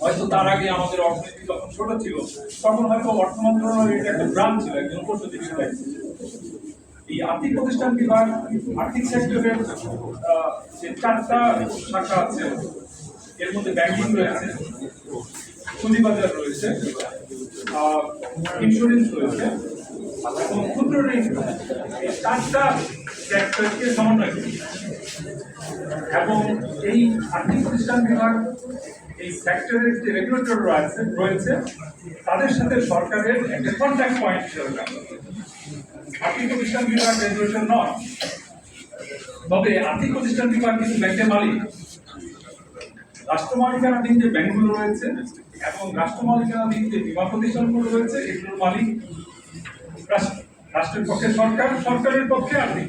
হয়তো তার আগে আমাদের অর্থনীতি যখন ছোট ছিল, তখন হয়তো অর্থ মন্ত্রণালয়ের একটা ব্রাঞ্চ ছিল, একজন উপসচিব ছিলেন এই আর্থিক প্রতিষ্ঠান বিভাগ, আর্থিক সেক্টরের যে চারটা শাখা আছে, এর মধ্যে ব্যাংকিং রয়েছে, পুঁজিবাজার রয়েছে ইন্স্যুরেন্স রয়েছে, এবং ক্ষুদ্র ঋণ এই চারটা সেক্টরকে সমন্বয় করে। এবং এই আর্থিক প্রতিষ্ঠান বিভাগ, এই সেক্টরের যে রেগুলেটর রয়েছে রয়েছে, তাদের সাথে সরকারের একটা কন্ট্যাক্ট পয়েন্ট হিসেবে আর্থিক প্রতিষ্ঠান বিভাগ রেগুলেটর নয়, তবে আর্থিক প্রতিষ্ঠান বিভাগ কিন্তু ব্যাংকের মালিক। রাষ্ট্র মালিকানাধীন যে ব্যাংকগুলো রয়েছে এবং রাষ্ট্র মালিকানাধীন যে বিমা প্রতিষ্ঠানগুলো রয়েছে, এগুলোর মালিক রাষ্ট্র রাষ্ট্রের পক্ষে সরকার, সরকারের পক্ষে আর্থিক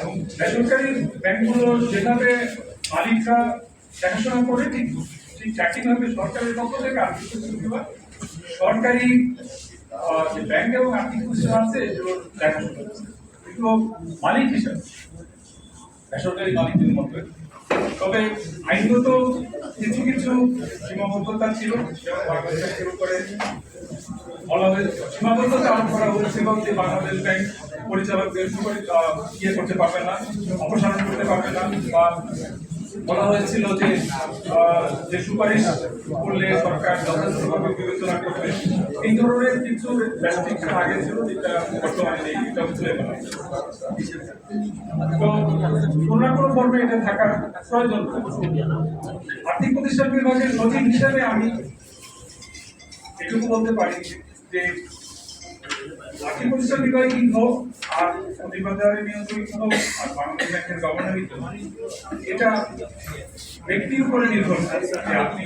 এবং বেসরকারি ব্যাংকগুলো যেভাবে মালিকরা দেখাশোনা করে, ঠিক ঠিক একইভাবে সরকারের পক্ষ থেকে আর্থিক বিভাগ সরকারি যে ব্যাংক এবং আর্থিক প্রতিষ্ঠান আছে, এগুলোর দেখাশোনা। এগুলো মালিক হিসাবে বেসরকারি মালিকদের মধ্যে তবে আইনগত কিছু কিছু সীমাবদ্ধতা ছিল বাংলাদেশ শুরু করে সীমাবদ্ধতা আরোপ করা হয়েছে এবং যে বাংলাদেশ ব্যাংক পরিচালকদের ইয়ে করতে পারবে না, অপসারণ করতে পারবে না বা বলা হয়েছিল যে যে সুপারিশ করলে সরকার যথাযথভাবে বিবেচনা করবে, এই ধরনের কিছু রেস্ট্রিকশন আগে ছিল যেটা বর্তমানে নেই, এটা তুলে কোনো না কোনো ফর্মে এটা থাকার প্রয়োজন আর্থিক প্রতিষ্ঠান বিভাগের সচিব হিসাবে আমি এটুকু বলতে পারি যে আর্থিক প্রতিষ্ঠান আর নিয়ন্ত্রিত হোক, আর বাংলাদেশ ব্যাংকের গভর্নরই হোক, এটা ব্যক্তির উপরে নির্ভর করে যে আপনি।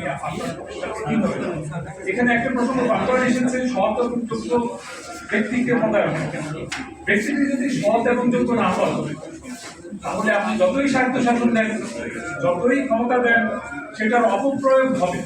এখানে একটা প্রথম বাংলা এসেছে, সৎ এবং যোগ্য ব্যক্তিকে মোতায়েন ব্যক্তিটি যদি সৎ এবং যোগ্য না হয় তাহলে আপনি যতই স্বার্থ শাসন দেন, যতই ক্ষমতা দেন, সেটার অপপ্রয়োগ হবে